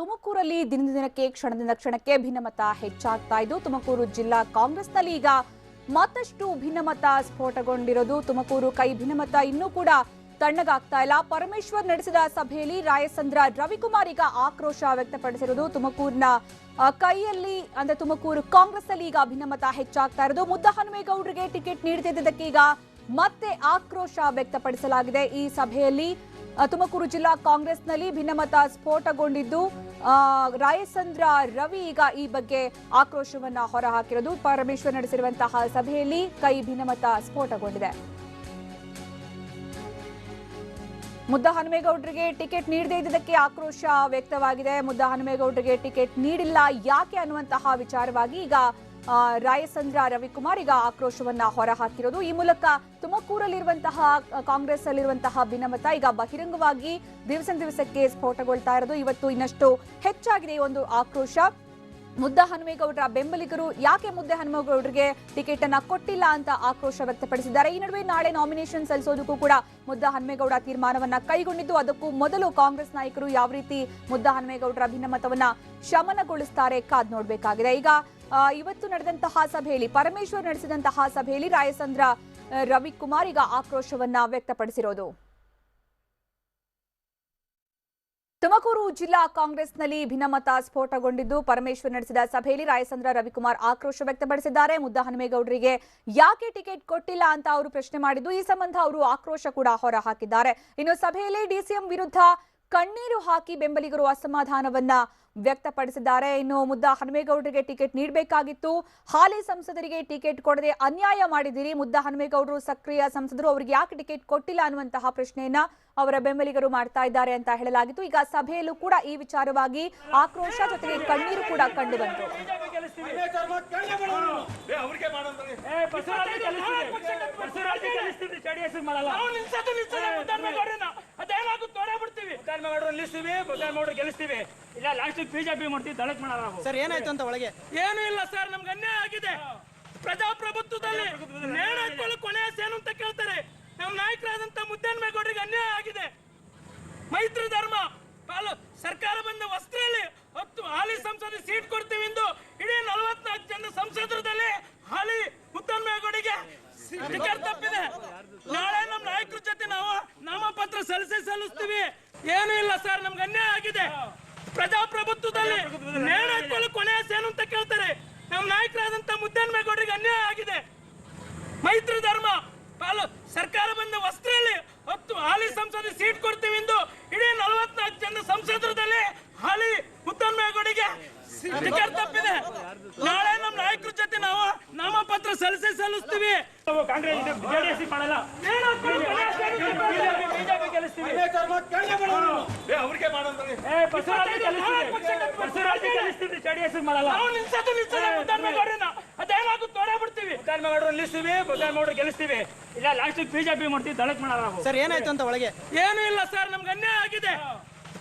ತುಮಕೂರಲ್ಲಿ ದಿನದಿಂದ ದಿನಕ್ಕೆ, ಕ್ಷಣದಿಂದ ಕ್ಷಣಕ್ಕೆ ಭಿನ್ನಮತ ಹೆಚ್ಚಾಗ್ತಾ ಇದ್ದು, ತುಮಕೂರು ಜಿಲ್ಲಾ ಕಾಂಗ್ರೆಸ್ನಲ್ಲಿ ಈಗ ಮತ್ತಷ್ಟು ಭಿನ್ನಮತ ಸ್ಫೋಟಗೊಂಡಿರೋದು. ತುಮಕೂರು ಕೈ ಭಿನ್ನಮತ ಇನ್ನೂ ಕೂಡ ತಣ್ಣಗಾಗ್ತಾ ಇಲ್ಲ. ಪರಮೇಶ್ವರ್ ನಡೆಸಿದ ಸಭೆಯಲ್ಲಿ ರಾಯಸಂದ್ರ ರವಿಕುಮಾರ್ ಈಗ ಆಕ್ರೋಶ ವ್ಯಕ್ತಪಡಿಸಿರೋದು. ತುಮಕೂರಿನ ಕೈಯಲ್ಲಿ, ಅಂದ್ರೆ ತುಮಕೂರು ಕಾಂಗ್ರೆಸ್ ಅಲ್ಲಿ ಈಗ ಭಿನ್ನಮತ ಹೆಚ್ಚಾಗ್ತಾ ಇರೋದು. ಮುದ್ದ ಹನುಮೇಗೌಡರಿಗೆ ಟಿಕೆಟ್ ನೀಡುತ್ತಿದ್ದಕ್ಕೀಗ ಮತ್ತೆ ಆಕ್ರೋಶ ವ್ಯಕ್ತಪಡಿಸಲಾಗಿದೆ. ಈ ಸಭೆಯಲ್ಲಿ ತುಮಕೂರು ಜಿಲ್ಲಾ ಕಾಂಗ್ರೆಸ್ನಲ್ಲಿ ಭಿನ್ನಮತ ಸ್ಫೋಟಗೊಂಡಿದ್ದು ರಾಯಸಂದ್ರ ರವಿ ಈಗ ಈ ಬಗ್ಗೆ ಆಕ್ರೋಶವನ್ನ ಹೊರಹಾಕಿರೋದು. ಪರಮೇಶ್ವರ್ ನಡೆಸಿರುವಂತಹ ಸಭೆಯಲ್ಲಿ ಕೈ ಭಿನ್ನಮತ ಸ್ಫೋಟಗೊಂಡಿದೆ. ಮುದ್ದ ಹನುಮೇಗೌಡರಿಗೆ ಟಿಕೆಟ್ ನೀಡದೇ ಇದ್ದಕ್ಕೆ ಆಕ್ರೋಶ ವ್ಯಕ್ತವಾಗಿದೆ. ಮುದ್ದ ಹನುಮೇಗೌಡರಿಗೆ ಟಿಕೆಟ್ ನೀಡಿಲ್ಲ ಯಾಕೆ ಅನ್ನುವಂತಹ ವಿಚಾರವಾಗಿ ಈಗ ರಾಯಸಂದ್ರ ರವಿಕುಮಾರ್ ಈಗ ಆಕ್ರೋಶವನ್ನ ಹೊರಹಾಕಿರೋದು. ಈ ಮೂಲಕ ತುಮಕೂರಲ್ಲಿರುವಂತಹ ಕಾಂಗ್ರೆಸ್ ಅಲ್ಲಿರುವಂತಹ ಭಿನ್ನಮತ ಈಗ ಬಹಿರಂಗವಾಗಿ ದಿವಸ ದಿವಸಕ್ಕೆ ಸ್ಫೋಟಗೊಳ್ತಾ ಇರೋದು. ಇವತ್ತು ಇನ್ನಷ್ಟು ಹೆಚ್ಚಾಗಿದೆ ಒಂದು ಆಕ್ರೋಶ. ಮುದ್ದ ಹನುಮೇಗೌಡರ ಬೆಂಬಲಿಗರು ಯಾಕೆ ಮುದ್ದೆ ಹನುಮೇಗೌಡರಿಗೆ ಟಿಕೆಟ್ ಅನ್ನ ಕೊಟ್ಟಿಲ್ಲ ಅಂತ ಆಕ್ರೋಶ ವ್ಯಕ್ತಪಡಿಸಿದ್ದಾರೆ. ಈ ನಡುವೆ ನಾಳೆ ನಾಮಿನೇಷನ್ ಸಲ್ಲಿಸೋದಕ್ಕೂ ಕೂಡ ಮುದ್ದ ಹನುಮೇಗೌಡ ತೀರ್ಮಾನವನ್ನ ಕೈಗೊಂಡಿದ್ದು. ಅದಕ್ಕೂ ಮೊದಲು ಕಾಂಗ್ರೆಸ್ ನಾಯಕರು ಯಾವ ರೀತಿ ಮುದ್ದ ಹನುಮೇಗೌಡರ ಭಿನ್ನಮತವನ್ನ ಶಮನಗೊಳಿಸ್ತಾರೆ ಕಾದ್ ನೋಡಬೇಕಾಗಿದೆ. ಈಗ ಇವತ್ತು ನಡೆದಂತಹ ಸಭೆಯಲ್ಲಿ, ಪರಮೇಶ್ವರ್ ನಡೆಸಿದಂತಹ ಸಭೆಯಲ್ಲಿ ರಾಯಸಂದ್ರ ರವಿಕುಮಾರ್ ಈಗ ಆಕ್ರೋಶವನ್ನ ವ್ಯಕ್ತಪಡಿಸಿರೋದು. ತುಮಕೂರು ಜಿಲ್ಲಾ ಕಾಂಗ್ರೆಸ್ನಲ್ಲಿ ಭಿನ್ನಮತ ಸ್ಫೋಟಗೊಂಡಿದ್ದು ಪರಮೇಶ್ವರ್ ನಡೆಸಿದ ಸಭೆಯಲ್ಲಿ ರಾಯಸಂದ್ರ ರವಿಕುಮಾರ್ ಆಕ್ರೋಶ ವ್ಯಕ್ತಪಡಿಸಿದ್ದಾರೆ. ಮುದ್ದ ಹನುಮೇಗೌಡರಿಗೆ ಯಾಕೆ ಟಿಕೆಟ್ ಕೊಟ್ಟಿಲ್ಲ ಅಂತ ಅವರು ಪ್ರಶ್ನೆ ಮಾಡಿದ್ದು, ಈ ಸಂಬಂಧ ಅವರು ಆಕ್ರೋಶ ಕೂಡ ಹೊರಹಾಕಿದ್ದಾರೆ. ಇನ್ನು ಸಭೆಯಲ್ಲಿ ಡಿಸಿಎಂ ವಿರುದ್ಧ ಕಣ್ಣೀರು ಹಾಕಿ ಬೆಂಬಲಿಗರು ಅಸಮಾಧಾನವನ್ನ ವ್ಯಕ್ತಪಡಿಸಿದ್ದಾರೆ. ಇನ್ನು ಮುದ್ದ ಹನುಮೇಗೌಡರಿಗೆ ಟಿಕೆಟ್ ನೀಡಬೇಕಾಗಿತ್ತು. ಹಾಲಿ ಸಂಸದರಿಗೆ ಟಿಕೆಟ್ ಕೊಡದೆ ಅನ್ಯಾಯ ಮಾಡಿದಿರಿ ಮುದ್ದ ಹನುಮೇಗೌಡರು ಸಕ್ರಿಯ ಸಂಸದರು ಅವರಿಗೆ ಯಾಕೆ ಟಿಕೆಟ್ ಕೊಟ್ಟಿಲ್ಲ ಅನ್ನುವಂತಹ ಪ್ರಶ್ನೆಯನ್ನ ಅವರ ಬೆಂಬಲಿಗರು ಮಾಡ್ತಾ ಇದ್ದಾರೆ ಅಂತ ಹೇಳಲಾಗಿತ್ತು. ಈಗ ಸಭೆಯಲ್ಲೂ ಕೂಡ ಈ ವಿಚಾರವಾಗಿ ಆಕ್ರೋಶ ಜೊತೆಗೆ ಕಣ್ಣೀರು ಕೂಡ ಕಂಡು ಬಂತು. ಗೆಲ್ಲಿಸ್ತೀವಿ. ಇಲ್ಲ ಲಾಸ್ಟ್ ಬಿಜೆಪಿ ಮಾಡ್ತೀವಿ ದಳಕ್ ನಾವು. ಸರ್ ಏನಾಯ್ತು ಅಂತ ಒಳಗೆ? ಏನೂ ಇಲ್ಲ ಸರ್ ನಮ್ಗೆ ಅನ್ಯಾಯ ಆಗಿದೆ. ಪ್ರಜಾಪ್ರಭುತ್ವದಲ್ಲಿ ನೇಣ ಹಾಕೊಳ್ಳೋ ಕೊನೆಯ ಸೇನು ಅಂತ ಕೇಳ್ತಾರೆ? ನಮ್ಮ ನಾಯಕರಾದಂತ ಮುದ್ದನ್ಮೇಗೌಡರಿಗೆ ಅನ್ಯಾಯ ಆಗಿದೆ. ಮೈತ್ರಿ ಧರ್ಮ ಪಾಲು ಸರ್ಕಾರ ಬಂದ ವಸ್ತ್ರಲ್ಲಿ ಹತ್ತು ಹಾಲಿ ಸಂಸದ ಸೀಟ್ ಕೊಡ್ತೀವಿ ಎಂದು ಇಡೀ ನಲವತ್ನಾಲ್ಕು ಜನ ಸಂಸದರದಲ್ಲಿ ಹಾಲಿ ಮುದ್ದನ್ಮೇಗೌಡಿಗೆ ಟಿಕೆಟ್ ತಪ್ಪಿದೆ ನಾಳೆ ನಮ್ಮ ನಾಯಕರ ಜೊತೆ ನಾವು ನಾಮಪತ್ರ ಸಲ್ಲಿಸಿ ಸಲ್ಲಿಸ್ತೀವಿ. ಏನು ಇಲ್ಲ ಸರ್, ನಮ್ಗೆ ಅನ್ಯಾಯ ಆಗಿದೆ. ಪ್ರಜಾಪ್ರಭುತ್ವದಲ್ಲಿ ನೇಣ ಕೊನೆಯ ಸೇನು ಅಂತ ಕೇಳ್ತಾರೆ. ನಮ್ಮ ನಾಯಕರಾದಂತ ಮುದ್ದನ್ಮೇಗೌಡರಿಗೆ ಅನ್ಯಾಯ ಆಗಿದೆ. ಮೈತ್ರಿ ಧರ್ಮ, ಪಾಲು, ಸರ್ಕಾರ ಬಂದ ವಸ್ತ್ರದಲ್ಲಿ ಹತ್ತು ಹಾಲಿ ಸಂಸದ ಸೀಟ್ ಕೊಡ್ತೀವಿ ಎಂದು ಇಡೀ ನಲವತ್ನಾಲ್ಕು ಜನ ಸಂಸದರದಲ್ಲಿ ಹಾಲಿ ಮುದ್ದನ್ಮೇಗೌಡಿಗೆ ಟಿಕೆಟ್ ತಪ್ಪಿದೆ. ನಾಳೆ ನಮ್ಮ ನಾಯಕರ ಜೊತೆ ನಾವು ನಾಮಪತ್ರ ಸಲ್ಲಿಸಿ ಸಲ್ಲಿಸ್ತೀವಿ. ಕಾಂಗ್ರೆಸ್ ಜೆಡಿಎಸ್ ಮಾಡಲ್ಲ ಬಿಜೆಪಿ ಗೆಲ್ಲಿಸ್ತೀವಿ. ಏ, ಬಸವರಾಜ್ ಗೆಲ್ಲಿಸ್ತೀವಿ. ಗೆ ಮಾಡಲ್ಲ. ಅದೇನಾಗುತ್ತೆ ನೋಡೇ ಬಿಡ್ತೀವಿ. ಮುದ್ದನ್ಮೇಗೌಡರು ನಿಲ್ಲಿಸ್ತೀವಿ ಮುದ್ದನ್ಮೇಗೌಡರು ಗೆಲ್ಲಿಸ್ತೀವಿ. ಇಲ್ಲ ಲಾಸ್ಟ್ ಬಿಜೆಪಿ ಮಾಡ್ತೀವಿ ದಳಕ್ ಮಾಡಲ್ಲ ಸರ್ ಏನಾಯ್ತು ಅಂತ ಒಳಗೆ? ಏನು ಇಲ್ಲ ಸರ್ ನಮ್ಗೆ ಅನ್ಯಾಯ ಆಗಿದೆ.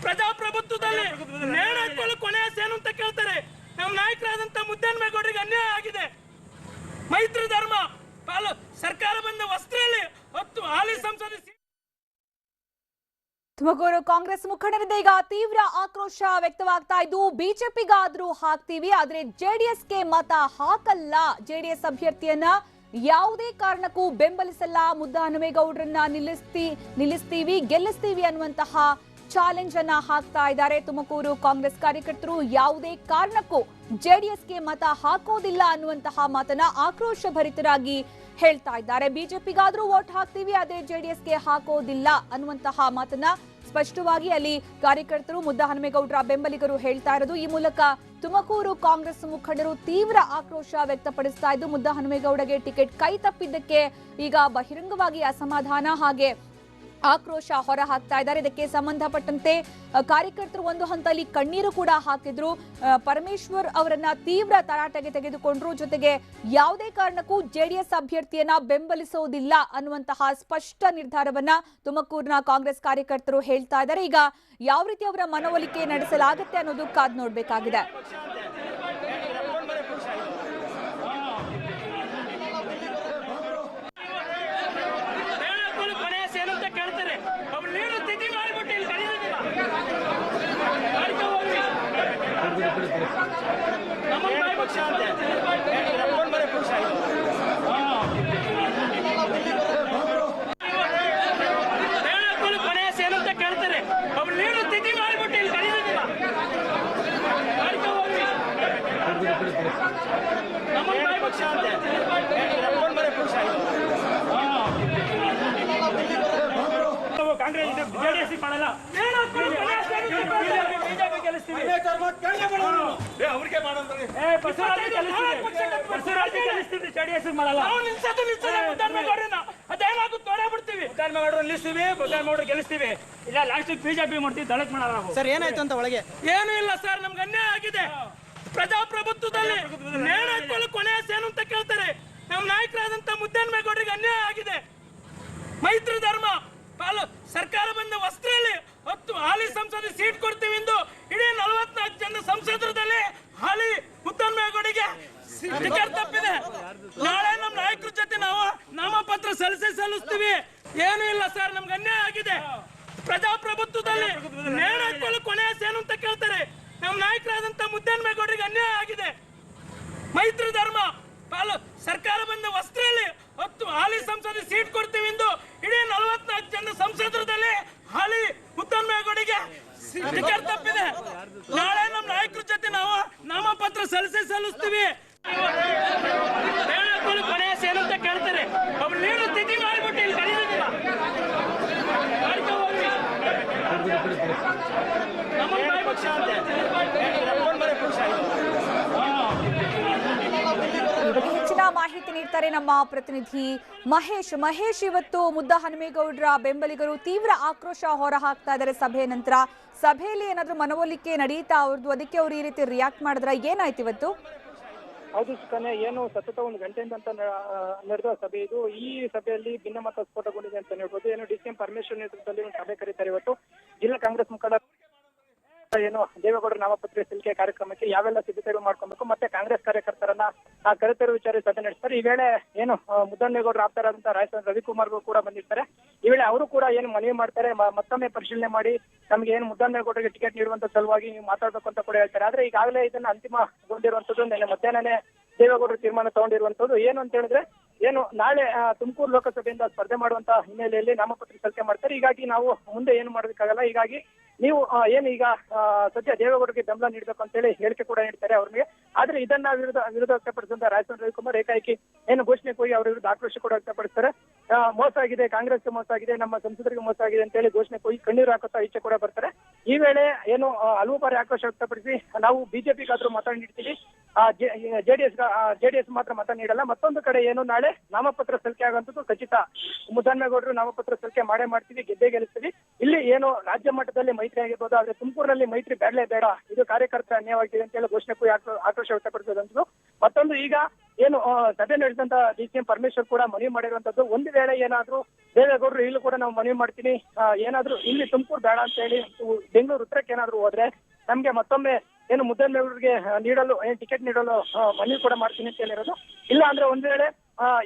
ಪ್ರಜಾಪ್ರಭುತ್ವದಲ್ಲಿ ನೇಣ ಹಾಕೊಳ್ಳೋ ಕೊನೆಯ ಸೇನು ಅಂತ ಕೇಳ್ತಾರೆ. ನಮ್ಮ ನಾಯಕರಾದಂತ ಮುದ್ದೇನ್ಮೇಗೌಡರಿಗೆ ಅನ್ಯಾಯ ಆಗಿದೆ. ಮೈತ್ರಿ ಧರ್ಮ. ಪಾಲು ಸರ್ಕಾರ ಬಂದ ವಸ್ತ್ರದಲ್ಲಿ ಹತ್ತು ಹಾಲಿ ಸಂಸದ ತುಮಕೂರು ಕಾಂಗ್ರೆಸ್ ಮುಖಂಡರಿಂದ ಈಗ ತೀವ್ರ ಆಕ್ರೋಶ ವ್ಯಕ್ತವಾಗ್ತಾ ಇದ್ದು, ಬಿಜೆಪಿಗಾದ್ರೂ ಹಾಕ್ತೀವಿ, ಆದ್ರೆ ಜೆಡಿಎಸ್ಗೆ ಮತ ಹಾಕಲ್ಲ. ಜೆಡಿಎಸ್ ಅಭ್ಯರ್ಥಿಯನ್ನ ಯಾವುದೇ ಕಾರಣಕ್ಕೂ ಬೆಂಬಲಿಸಲ್ಲ. ಮುದ್ದ ಹನುಮೇಗೌಡರನ್ನ ನಿಲ್ಲಿಸ್ತಿ, ನಿಲ್ಲಿಸ್ತೀವಿ, ಗೆಲ್ಲಿಸ್ತೀವಿ ಅನ್ನುವಂತಹ ಚಾಲೆಂಜ್ ಅನ್ನ ಹಾಕ್ತಾ ಇದ್ದಾರೆ. ತುಮಕೂರು ಕಾಂಗ್ರೆಸ್ ಕಾರ್ಯಕರ್ತರು ಯಾವುದೇ ಕಾರಣಕ್ಕೂ ಜೆಡಿಎಸ್ಗೆ ಮತ ಹಾಕೋದಿಲ್ಲ ಅನ್ನುವಂತಹ ಮಾತನ್ನ ಆಕ್ರೋಶ ಭರಿತರಾಗಿ ಹೇಳ್ತಾ ಇದ್ದಾರೆ. ಬಿಜೆಪಿಗಾದ್ರೂ ವೋಟ್ ಹಾಕ್ತೀವಿ ಆದ್ರೆ ಜೆಡಿಎಸ್ಗೆ ಹಾಕೋದಿಲ್ಲ ಅನ್ನುವಂತಹ ಮಾತನ್ನ ಸ್ಪಷ್ಟವಾಗಿ ಅಲ್ಲಿ ಕಾರ್ಯಕರ್ತರು ಮುದ್ದ ಹನುಮೇಗೌಡರ ಬೆಂಬಲಿಗರು ಹೇಳ್ತಾ ಇರೋದು. ಈ ಮೂಲಕ ತುಮಕೂರು ಕಾಂಗ್ರೆಸ್ ಮುಖಂಡರು ತೀವ್ರ ಆಕ್ರೋಶ ವ್ಯಕ್ತಪಡಿಸ್ತಾ ಇದ್ದು ಮುದ್ದ ಹನುಮೇಗೌಡಗೆ ಟಿಕೆಟ್ ಕೈ ತಪ್ಪಿದ್ದಕ್ಕೆ ಈಗ ಬಹಿರಂಗವಾಗಿ ಅಸಮಾಧಾನ. ಹಾಗೆ ಆಕ್ರೋಶ ಹೊರ ಹಾಕ್ತಾ ಇದ್ದಾರೆ. ಇದಕ್ಕೆ ಸಂಬಂಧಪಟ್ಟಂತೆ ಕಾರ್ಯಕರ್ತರು ಒಂದು ಹಂತದಲ್ಲಿ ಕಣ್ಣೀರು ಕೂಡ ಹಾಕಿದ್ರು. ಪರಮೇಶ್ವರ್ ಅವರನ್ನ ತೀವ್ರ ತರಾಟೆಗೆ ತೆಗೆದುಕೊಂಡ್ರು. ಜೊತೆಗೆ ಯಾವುದೇ ಕಾರಣಕ್ಕೂ ಜೆಡಿಎಸ್ ಅಭ್ಯರ್ಥಿಯನ್ನ ಬೆಂಬಲಿಸುವುದಿಲ್ಲ ಅನ್ನುವಂತಹ ಸ್ಪಷ್ಟ ನಿರ್ಧಾರವನ್ನ ತುಮಕೂರಿನ ಕಾಂಗ್ರೆಸ್ ಕಾರ್ಯಕರ್ತರು ಹೇಳ್ತಾ ಇದ್ದಾರೆ. ಈಗ ಯಾವ ರೀತಿ ಅವರ ಮನವೊಲಿಕೆ ನಡೆಸಲಾಗುತ್ತೆ ಅನ್ನೋದು ಕಾದ್ ನೋಡ್ಬೇಕಾಗಿದೆ ಕೊನೆಯ ಸೇನು ಅಂತ ಕೇಳ್ತಾರೆ ಅವ್ರು ನೀರು ತಿಥಿ ಮಾಡಿಬಿಟ್ಟು ಇಲ್ಲಿ ಕರೀತಿದ್ದೀರ. ಮಾಡ್ಕೊ ಹೋಗ್ರಿ. ನಮ್ಮ ಪಕ್ಷ ಅಂತೆ ಹೇಳಕ್ಕೂ ಕೊನೆಯ ಸೇನು ಅಂತ ಕೇಳ್ತಾರೆ ಅವ್ರು ನೀರು ತಿಥಿ ಮಾಡಿಬಿಟ್ಟು ಇಲ್ಲಿ ಕರೀದಿಲ್ಲ ಮಾಡ್ಕೊ ಹೋಗ್ರಿ. ನಮ್ಮ ಪಕ್ಷ ಅಂತೆ ಕಾಂಗ್ರೆಸ್ ಜೆಡಿಎಸ್ ಮಾಡಲ್ಲ ಹೇಳಕ್ಕೂ ಕೊನೆಯ ಸೇನು ಅಂತ ಕೇಳ್ತಾರೆ. ಬಿಜೆಪಿ ಜೆಡಿಎಸ್ ಮಾಡಲ್ಲ. ಅದೇನಾಗುತ್ತೆ ನೋಡೇ ಬಿಡ್ತೀವಿ. ಮುದ್ದನ್ಮೇಗೌಡರು ನಿಲ್ಲಿಸ್ತೀವಿ ಮುದ್ದನ್ಮೇಗೌಡರು ಗೆಲ್ಲಿಸ್ತೀವಿ. ಇಲ್ಲ ಲಾಸ್ಟ್ ಬಿಜೆಪಿ ಮಾಡ್ತೀವಿ ದಳಕ್ ಮಾಡಲ್ಲ ನಾವು. ಸರ್ ಏನಾಯ್ತು ಅಂತ ಒಳಗೆ? ಏನು ಇಲ್ಲ ಸರ್ ನಮ್ಗೆ ಅನ್ಯಾಯ ಆಗಿದೆ. ಪ್ರಜಾಪ್ರಭುತ್ವದಲ್ಲಿ ನೇಣಾಕೊಳ್ಳು ಕೊನೆಯ ಸೇನು ಅಂತ ಕೇಳ್ತಾರೆ? ನಮ್ಮ ನಾಯಕರಾದಂತ ಮುದ್ದನ್ಮೇಗೌಡರಿಗೆ ಅನ್ಯಾಯ ಆಗಿದೆ. ಮೈತ್ರಿ ಧರ್ಮ ಪಾಲು ಸರ್ಕಾರ ಬಂದ ವಸ್ತ್ರಲ್ಲಿ ಹತ್ತು ಹಾಲಿ ಸಂಸದ ಸೀಟ್ ಕೊಡ್ತೀವಿ. ಸಂಸದರದಲ್ಲಿ ಹಾಲಿ ಮುದ್ದನ್ಮೇಗೌಡಿಗೆ ಟಿಕೆಟ್ ತಪ್ಪಿದೆ. ನಾಳೆ ನಮ್ಮ ನಾಯಕರ ಜೊತೆ ನಾವು ನಾಮಪತ್ರ ಸಲ್ಲಿಸಿ ಸಲ್ಲಿಸ್ತೀವಿ. ಏನು ಇಲ್ಲ ಸರ್, ನಮ್ಗೆ ಅನ್ಯಾಯ ಆಗಿದೆ. ಪ್ರಜಾಪ್ರಭುತ್ವದಲ್ಲಿ ನೇಣಾಕೊಳ್ಳು ಕೊನೆಯ ಸೇನು ಅಂತ ಕೇಳ್ತಾರೆ. ನಮ್ಮ ನಾಯಕರಾದಂತ ಮುದ್ದನ್ಮೇಗೌಡರಿಗೆ ಅನ್ಯಾಯ ಆಗಿದೆ. ಮೈತ್ರಿ ಧರ್ಮ ಸರ್ಕಾರ ಬಂದ ವಸ್ತ್ರಲ್ಲಿ ಹತ್ತು ಹಾಲಿ ಸಂಸದ ಸೀಟ್ ಕೊಡ್ತೀವಿ ಎಂದು ಇಡೀ ನಲವತ್ನಾಲ್ಕು ಜನ ಸಂಸದರದಲ್ಲಿ ಹಾಲಿ ಮುದ್ದನ್ಮೇಗೌಡಿಗೆ ಟಿಕೆಟ್ ತಪ್ಪಿದೆ ನಾಳೆ ನಮ್ಮ ನಾಯಕರ ಜೊತೆ ನಾವು ನಾಮಪತ್ರ ಸಲ್ಲಿಸಿ ಸಲ್ಲಿಸ್ತೀವಿ. ಸೇನು ಅಂತ ಕೇಳ್ತಾರೆ. ಅವ್ರು ನೀರು ತಿಥಿ ಮಾಡಿಬಿಟ್ಟು ಇಲ್ಲಿ ಕರೀದಿಲ್ಲ. ನಮ್ಮ ಪಕ್ಷ ಅಂತೆ ಈ ಬಗ್ಗೆ ಹೆಚ್ಚಿನ ನೀಡ್ತಾರೆ ನಮ್ಮ ಪ್ರತಿನಿಧಿ ಮಹೇಶ್. ಮಹೇಶ್, ಇವತ್ತು ಮುದ್ದ ಹನುಮೇಗೌಡರ ಬೆಂಬಲಿಗರು ತೀವ್ರ ಆಕ್ರೋಶ ಹೊರಹಾಕ್ತಾ ಇದ್ದಾರೆ ಸಭೆ ನಂತರ. ಸಭೆಯಲ್ಲಿ ಏನಾದ್ರೂ ಮನವೊಲಿಕೆ ನಡೀತಾ ಅವ್ರದ್ದು, ಅದಕ್ಕೆ ಅವ್ರು ಈ ರೀತಿ ರಿಯಾಕ್ಟ್ ಮಾಡಿದ್ರ ಏನಾಯ್ತು ಇವತ್ತು? ಹೌದು ಸುಕನ್ಯಾ ಏನು ಸತತ ಒಂದು ಗಂಟೆಯಿಂದ ಅಂತ ನಡೆದ ಸಭೆ ಇದು. ಈ ಸಭೆಯಲ್ಲಿ ಭಿನ್ನಮತ ಸ್ಫೋಟಗೊಂಡಿದೆ ಅಂತ ಹೇಳ್ಬೋದು. ಏನು ಡಿ ಸಿ ಎಂ ಪರಮೇಶ್ವರ್ ನೇತೃತ್ವದಲ್ಲಿ ಒಂದು ಸಭೆ ಕರೀತಾರೆ ಇವತ್ತು. ಜಿಲ್ಲಾ ಕಾಂಗ್ರೆಸ್ ಮುಖಂಡ ಏನು ದೇವೇಗೌಡರ ನಾಮಪತ್ರ ಸಲ್ಲಿಕೆ ಕಾರ್ಯಕ್ರಮಕ್ಕೆ ಯಾವೆಲ್ಲ ಸಿದ್ಧತೆಗಳು ಮಾಡ್ಕೊಬೇಕು, ಮತ್ತೆ ಕಾಂಗ್ರೆಸ್ ಕಾರ್ಯಕರ್ತರನ್ನ ಆ ಕರೆತರು ವಿಚಾರ ಸಭೆ ನಡೆಸ್ತಾರೆ. ಈ ವೇಳೆ ಏನು ಆಪ್ತಾರಾದಂತ ಆಪ್ತರಾದಂತಹ ರಾಯಚಂದ್ರ ರವಿಕುಮಾರ್ಗೂ ಕೂಡ ಬಂದಿರ್ತಾರೆ. ಈ ವೇಳೆ ಅವರು ಕೂಡ ಏನು ಮನವಿ ಮಾಡ್ತಾರೆ ಮತ್ತೊಮ್ಮೆ ಪರಿಶೀಲನೆ ಮಾಡಿ ನಮ್ಗೆ ಏನು ಮುದ್ದನ್ನೇಗೌಡರಿಗೆ ಟಿಕೆಟ್ ನೀಡುವಂತ ಸಲುವಾಗಿ ನೀವು ಮಾತಾಡ್ಬೇಕು ಅಂತ ಕೂಡ ಹೇಳ್ತಾರೆ. ಆದ್ರೆ ಈಗಾಗಲೇ ಇದನ್ನ ಅಂತಿಮಗೊಂಡಿರುವಂತದ್ದು, ನಿನ್ನೆ ಮಧ್ಯಾಹ್ನನೇ ದೇವೇಗೌಡರು ತೀರ್ಮಾನ ತಗೊಂಡಿರುವಂತದ್ದು. ಏನು ಅಂತ ಹೇಳಿದ್ರೆ ಏನು, ನಾಳೆ ತುಮಕೂರು ಲೋಕಸಭೆಯಿಂದ ಸ್ಪರ್ಧೆ ಮಾಡುವಂತ ಹಿನ್ನೆಲೆಯಲ್ಲಿ ನಾಮಪತ್ರ ಸಲ್ಲಿಕೆ ಮಾಡ್ತಾರೆ. ಹೀಗಾಗಿ ನಾವು ಮುಂದೆ ಏನು ಮಾಡೋದಕ್ಕಾಗಲ್ಲ ಹೀಗಾಗಿ ನೀವು ಏನು ಈಗ ಸದ್ಯ ದೇವೇಗೌಡರಿಗೆ ಬೆಂಬಲ ನೀಡಬೇಕು ಅಂತೇಳಿ ಹೇಳಿಕೆ ಕೂಡ ನೀಡ್ತಾರೆ ಅವ್ರಿಗೆ. ಆದ್ರೆ ಇದನ್ನ ವಿರುದ್ಧ, ವಿರೋಧ ವ್ಯಕ್ತಪಡಿಸಿದಂತ ರಾಜಚಂದ್ರ ರವಿಕುಮಾರ್ ಏಕಾಏಕಿ ಏನು ಘೋಷಣೆ ಹೋಗಿ ಅವರ ವಿರುದ್ಧ ಆಕ್ರೋಶ ಕೂಡ ವ್ಯಕ್ತಪಡಿಸ್ತಾರೆ. ಮೋಸ ಆಗಿದೆ ಕಾಂಗ್ರೆಸ್ಗೆ ಮೋಸ ಆಗಿದೆ, ನಮ್ಮ ಸಂಸದರಿಗೆ ಮೋಸ ಆಗಿದೆ ಅಂತ ಹೇಳಿ ಘೋಷಣೆ ಹೋಗಿ ಕಣ್ಣೀರು ಹಾಕುತ್ತಾ ಈಚೆ ಕೂಡ ಬರ್ತಾರೆ. ಈ ವೇಳೆ ಏನು ಹಲವು ಬಾರಿ ಆಕ್ರೋಶ ವ್ಯಕ್ತಪಡಿಸಿ ನಾವು ಬಿಜೆಪಿಗಾದ್ರೂ ಮತ ನೀಡ್ತೀವಿ. ಜೆಡಿಎಸ್ ಜೆಡಿಎಸ್ ಮಾತ್ರ ಮತ ನೀಡಲ್ಲ. ಮತ್ತೊಂದು ಕಡೆ ಏನು, ನಾಳೆ ನಾಮಪತ್ರ ಸಲ್ಲಿಕೆ ಆಗುವಂಥದ್ದು ಖಚಿತ. ಮುದ್ದನ್ಮೇಗೌಡರು ನಾಮಪತ್ರ ಸಲ್ಲಿಕೆ ಮಾಡೇ ಮಾಡ್ತೀವಿ, ಗೆದ್ದೇ ಗೆಲ್ಲಿಸ್ತೀವಿ. ಇಲ್ಲಿ ಏನು ರಾಜ್ಯ ಮಟ್ಟದಲ್ಲಿ ಮೈತ್ರಿ ಆಗಿರ್ಬೋದು, ಆದ್ರೆ ತುಮಕೂರಿನಲ್ಲಿ ಮೈತ್ರಿ ಬೇಡಲೇ ಬೇಡ. ಇದು ಕಾರ್ಯಕರ್ತರ ಅನ್ಯವಾಗಿದೆ ಅಂತ ಹೇಳಿ ಘೋಷಣೆ ಆಕ್ರೋಶ ವ್ಯಕ್ತಪಡಿಸಿದಂಥದ್ದು. ಮತ್ತೊಂದು ಈಗ ಏನು ಸಭೆ ನಡೆಸಿದಂತ ಡಿ ಸಿ ಎಂ ಪರಮೇಶ್ವರ್ ಕೂಡ ಮನವಿ ಮಾಡಿರುವಂತದ್ದು ಒಂದು ವೇಳೆ ಏನಾದ್ರೂ ದೇವೇಗೌಡರು, ಇಲ್ಲೂ ಕೂಡ ನಾವು ಮನವಿ ಮಾಡ್ತೀನಿ. ಏನಾದ್ರೂ ಇಲ್ಲಿ ತುಮಕೂರು ಬೇಡ ಅಂತ ಹೇಳಿ ಬೆಂಗಳೂರು ಉತ್ತರಕ್ಕೆ ಏನಾದ್ರೂ ಹೋದ್ರೆ ನಮ್ಗೆ ಮತ್ತೊಮ್ಮೆ ಏನು ಮುದ್ದೆ ಅವರಿಗೆ ನೀಡಲು, ಏನು ಟಿಕೆಟ್ ನೀಡಲು ಮನವಿ ಕೂಡ ಮಾಡ್ತೀನಿ ಅಂತ ಹೇಳಿರೋದು. ಇಲ್ಲ ಅಂದ್ರೆ ಒಂದ್ ವೇಳೆ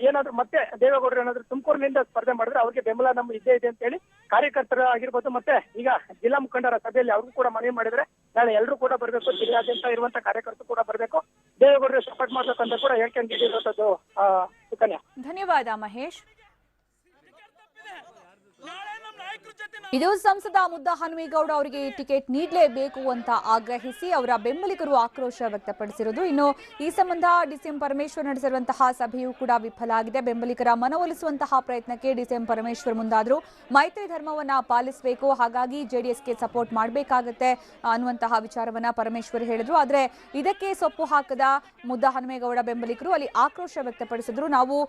ಏನಾದ್ರು ಮತ್ತೆ ದೇವೇಗೌಡರು ಏನಾದ್ರು ತುಮಕೂರಿನಿಂದ ಸ್ಪರ್ಧೆ ಮಾಡಿದ್ರೆ ಅವ್ರಿಗೆ ಬೆಂಬಲ ನಮ್ಮ ಇದ್ದೇ ಇದೆ ಅಂತ ಹೇಳಿ ಕಾರ್ಯಕರ್ತರು ಆಗಿರ್ಬೋದು ಮತ್ತೆ ಈಗ ಜಿಲ್ಲಾ ಮುಖಂಡರ ಸಭೆಯಲ್ಲಿ ಅವ್ರಿಗೂ ಕೂಡ ಮನವಿ ಮಾಡಿದ್ರೆ ನಾಳೆ ಎಲ್ಲರೂ ಕೂಡ ಬರಬೇಕು, ಜಿಲ್ಲಾದ್ಯಂತ ಇರುವಂತ ಕಾರ್ಯಕರ್ತರು ಕೂಡ ಬರಬೇಕು. ದೇವೇಗೌಡರು ಸಪೋರ್ಟ್ ಮಾಡ್ಬೇಕಂತ ಕೂಡ ಹೇಳ್ಕೊಂಡಿರುವಂತದ್ದು ಸುಕನ್ಯಾ. ಧನ್ಯವಾದ ಮಹೇಶ್. ಇದು ಸಂಸದ ಮುದ್ದ ಹನುಮೇಗೌಡ ಅವರಿಗೆ ಟಿಕೆಟ್ ನೀಡಲೇಬೇಕು ಅಂತ ಆಗ್ರಹಿಸಿ ಅವರ ಬೆಂಬಲಿಗರು ಆಕ್ರೋಶ ವ್ಯಕ್ತಪಡಿಸಿರುವುದು. ಇನ್ನು ಈ ಸಂಬಂಧ ಡಿಸಿಎಂ ಪರಮೇಶ್ವರ್ ನಡೆಸಿರುವಂತಹ ಸಭೆಯೂ ಕೂಡ ವಿಫಲ ಆಗಿದೆ. ಬೆಂಬಲಿಗರ ಮನವೊಲಿಸುವಂತಹ ಪ್ರಯತ್ನಕ್ಕೆ ಡಿಸಿಎಂ ಪರಮೇಶ್ವರ್ ಮುಂದಾದರೂ. ಮೈತ್ರಿ ಧರ್ಮವನ್ನ ಪಾಲಿಸಬೇಕು, ಹಾಗಾಗಿ ಜೆಡಿಎಸ್ಗೆ ಸಪೋರ್ಟ್ ಮಾಡಬೇಕಾಗತ್ತೆ ಅನ್ನುವಂತಹ ವಿಚಾರವನ್ನ ಪರಮೇಶ್ವರ್ ಹೇಳಿದ್ರು. ಆದರೆ ಇದಕ್ಕೆ ಸೊಪ್ಪು ಹಾಕದ ಮುದ್ದ ಹನುಮೇಗೌಡ ಬೆಂಬಲಿಗರು ಅಲ್ಲಿ ಆಕ್ರೋಶ ವ್ಯಕ್ತಪಡಿಸಿದ್ರು. ನಾವು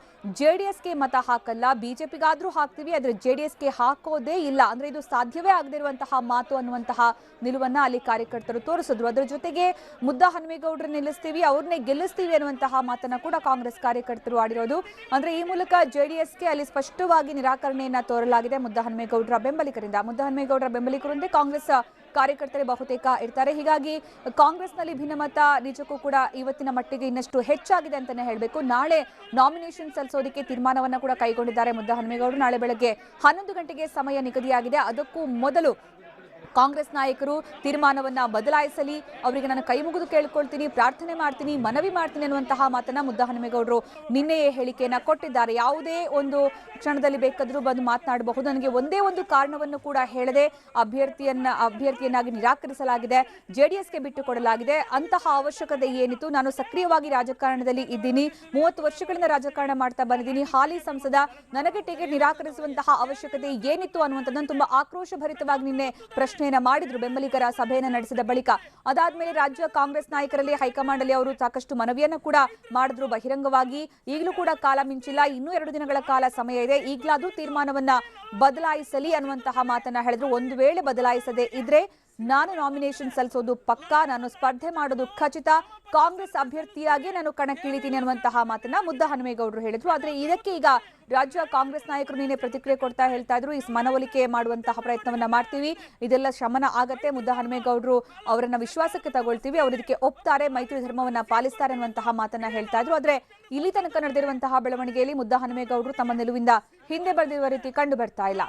ಜೆಡಿಎಸ್ಗೆ ಮತ ಹಾಕಲ್ಲ ಬಿಜೆಪಿಗಾದ್ರೂ ಹಾಕ್ತೀವಿ, ಆದರೆ ಜೆಡಿಎಸ್ಗೆ ಹಾಕೋದೇ ಇಲ್ಲ. ಅಂದ್ರೆ ಇದು ಸಾಧ್ಯವೇ ಆಗದಿರುವಂತಹ ಮಾತು ಅನ್ನುವಂತಹ ನಿಲುವನ್ನ ಅಲ್ಲಿ ಕಾರ್ಯಕರ್ತರು ತೋರಿಸಿದ್ರು. ಅದರ ಜೊತೆಗೆ ಮುದ್ದಾ ಹನುಮೇಗೌಡರು ನಿಲ್ಲಿಸ್ತೀವಿ ಅವ್ರನ್ನೇ ಗೆಲ್ಲಿಸ್ತೀವಿ ಅನ್ನುವಂತಹ ಮಾತನ್ನ ಕೂಡ ಕಾಂಗ್ರೆಸ್ ಕಾರ್ಯಕರ್ತರು ಆಡಿರೋದು. ಅಂದ್ರೆ ಈ ಮೂಲಕ ಜೆಡಿಎಸ್ಗೆ ಅಲ್ಲಿ ಸ್ಪಷ್ಟವಾಗಿ ನಿರಾಕರಣೆಯನ್ನ ತೋರಲಾಗಿದೆ ಮುದ್ದ ಹನುಮೇಗೌಡರ ಬೆಂಬಲಿಗರಿಂದ ಮುದ್ದ ಹನುಮೇಗೌಡರ ಬೆಂಬಲಿಗರು ಅಂದ್ರೆ ಕಾಂಗ್ರೆಸ್ ಕಾರ್ಯಕರ್ತರೇ ಬಹುತೇಕ ಇರ್ತಾರೆ. ಹೀಗಾಗಿ ಕಾಂಗ್ರೆಸ್ನಲ್ಲಿ ಭಿನ್ನಮತ ನಿಜಕ್ಕೂ ಕೂಡ ಇವತ್ತಿನ ಮಟ್ಟಿಗೆ ಇನ್ನಷ್ಟು ಹೆಚ್ಚಾಗಿದೆ ಅಂತಾನೆ ಹೇಳಬೇಕು. ನಾಳೆ ನಾಮಿನೇಷನ್ ಸಲ್ಲಿಸೋದಕ್ಕೆ ತೀರ್ಮಾನವನ್ನು ಕೂಡ ಕೈಗೊಂಡಿದ್ದಾರೆ ಮುದ್ದ ಹನುಮೇಗೌಡರು ನಾಳೆ ಬೆಳಗ್ಗೆ ಹನ್ನೊಂದು ಗಂಟೆಗೆ ಸಮಯ ನಿಗದಿಯಾಗಿದೆ. ಅದಕ್ಕೂ ಮೊದಲು ಕಾಂಗ್ರೆಸ್ ನಾಯಕರು ತೀರ್ಮಾನವನ್ನ ಬದಲಾಯಿಸಲಿ, ಅವರಿಗೆ ನಾನು ಕೈ ಮುಗಿದು ಕೇಳ್ಕೊಳ್ತೀನಿ, ಪ್ರಾರ್ಥನೆ ಮಾಡ್ತೀನಿ, ಮನವಿ ಮಾಡ್ತೀನಿ ಅನ್ನುವಂತಹ ಮಾತನ್ನ ಮುದ್ದಹನುಮೇಗೌಡರು ನಿನ್ನೆಯೇ ಹೇಳಿಕೆಯನ್ನ ಕೊಟ್ಟಿದ್ದಾರೆ. ಯಾವುದೇ ಒಂದು ಕ್ಷಣದಲ್ಲಿ ಬೇಕಾದರೂ ಬಂದು ಮಾತನಾಡಬಹುದು. ನನಗೆ ಒಂದೇ ಒಂದು ಕಾರಣವನ್ನು ಕೂಡ ಹೇಳದೆ ಅಭ್ಯರ್ಥಿಯನ್ನ, ಅಭ್ಯರ್ಥಿಯನ್ನಾಗಿ ನಿರಾಕರಿಸಲಾಗಿದೆ. ಜೆಡಿಎಸ್ಗೆ ಬಿಟ್ಟು ಕೊಡಲಾಗಿದೆ ಅಂತಹ ಅವಶ್ಯಕತೆ ಏನಿತ್ತು? ನಾನು ಸಕ್ರಿಯವಾಗಿ ರಾಜಕಾರಣದಲ್ಲಿ ಇದ್ದೀನಿ. ಮೂವತ್ತು ವರ್ಷಗಳಿಂದ ರಾಜಕಾರಣ ಮಾಡ್ತಾ ಬಂದಿದ್ದೀನಿ. ಹಾಲಿ ಸಂಸದ ನನಗೆ ಟಿಕೆಟ್ ನಿರಾಕರಿಸುವಂತಹ ಅವಶ್ಯಕತೆ ಏನಿತ್ತು ಅನ್ನುವಂಥದ್ದನ್ನು ತುಂಬಾ ಆಕ್ರೋಶಭರಿತವಾಗಿ ನಿನ್ನೆ ಪ್ರಶ್ನೆಯನ್ನ ಮಾಡಿದ್ರು. ಬೆಂಬಲಿಗರ ಸಭೆಯನ್ನ ನಡೆಸಿದ ಬಳಿಕ ಅದಾದ್ಮೇಲೆ ರಾಜ್ಯ ಕಾಂಗ್ರೆಸ್ ನಾಯಕರಲ್ಲಿ ಹೈಕಮಾಂಡ್ ಅಲ್ಲಿ ಅವರು ಸಾಕಷ್ಟು ಮನವಿಯನ್ನ ಕೂಡ ಮಾಡಿದ್ರು. ಬಹಿರಂಗವಾಗಿ ಈಗಲೂ ಕೂಡ ಕಾಲ ಮಿಂಚಿಲ್ಲ. ಇನ್ನೂ ಎರಡು ದಿನಗಳ ಕಾಲ ಸಮಯ ಇದೆ. ಈಗಲಾದ್ರೂ ತೀರ್ಮಾನವನ್ನ ಬದಲಾಯಿಸಲಿ ಅನ್ನುವಂತಹ ಮಾತನ್ನ ಹೇಳಿದ್ರು. ಒಂದು ವೇಳೆ ಬದಲಾಯಿಸದೆ ಇದ್ರೆ ನಾನು ನಾಮಿನೇಷನ್ ಸಲ್ಲಿಸೋದು ಪಕ್ಕಾ, ನಾನು ಸ್ಪರ್ಧೆ ಮಾಡೋದು ಖಚಿತ. ಕಾಂಗ್ರೆಸ್ ಅಭ್ಯರ್ಥಿಯಾಗಿ ನಾನು ಕಣಕ್ಕಿಳಿತೀನಿ ಅನ್ನುವಂತಹ ಮಾತನ್ನ ಮುದ್ದ ಹನುಮೇಗೌಡರು ಹೇಳಿದ್ರು. ಆದ್ರೆ ಇದಕ್ಕೆ ಈಗ ರಾಜ್ಯ ಕಾಂಗ್ರೆಸ್ ನಾಯಕರು ನಿನ್ನೆ ಪ್ರತಿಕ್ರಿಯೆ ಕೊಡ್ತಾ ಹೇಳ್ತಾ ಇದ್ರು. ಈ ಮನವೊಲಿಕೆ ಮಾಡುವಂತಹ ಪ್ರಯತ್ನವನ್ನ ಮಾಡ್ತೀವಿ. ಇದೆಲ್ಲ ಶಮನ ಆಗತ್ತೆ. ಮುದ್ದ ಹನುಮೇಗೌಡರು ಅವರನ್ನ ವಿಶ್ವಾಸಕ್ಕೆ ತಗೊಳ್ತೀವಿ. ಅವರು ಇದಕ್ಕೆ ಒಪ್ತಾರೆ. ಮೈತ್ರಿ ಧರ್ಮವನ್ನ ಪಾಲಿಸ್ತಾರೆ ಅನ್ನುವಂತಹ ಮಾತನ್ನ ಹೇಳ್ತಾ ಇದ್ರು. ಆದ್ರೆ ಇಲ್ಲಿ ತನಕ ನಡೆದಿರುವಂತಹ ಬೆಳವಣಿಗೆಯಲ್ಲಿ ಮುದ್ದ ಹನುಮೇಗೌಡರು ತಮ್ಮ ನಿಲುವಿಂದ ಹಿಂದೆ ಬರೆದಿರುವ ರೀತಿ ಕಂಡು ಬರ್ತಾ ಇಲ್ಲ.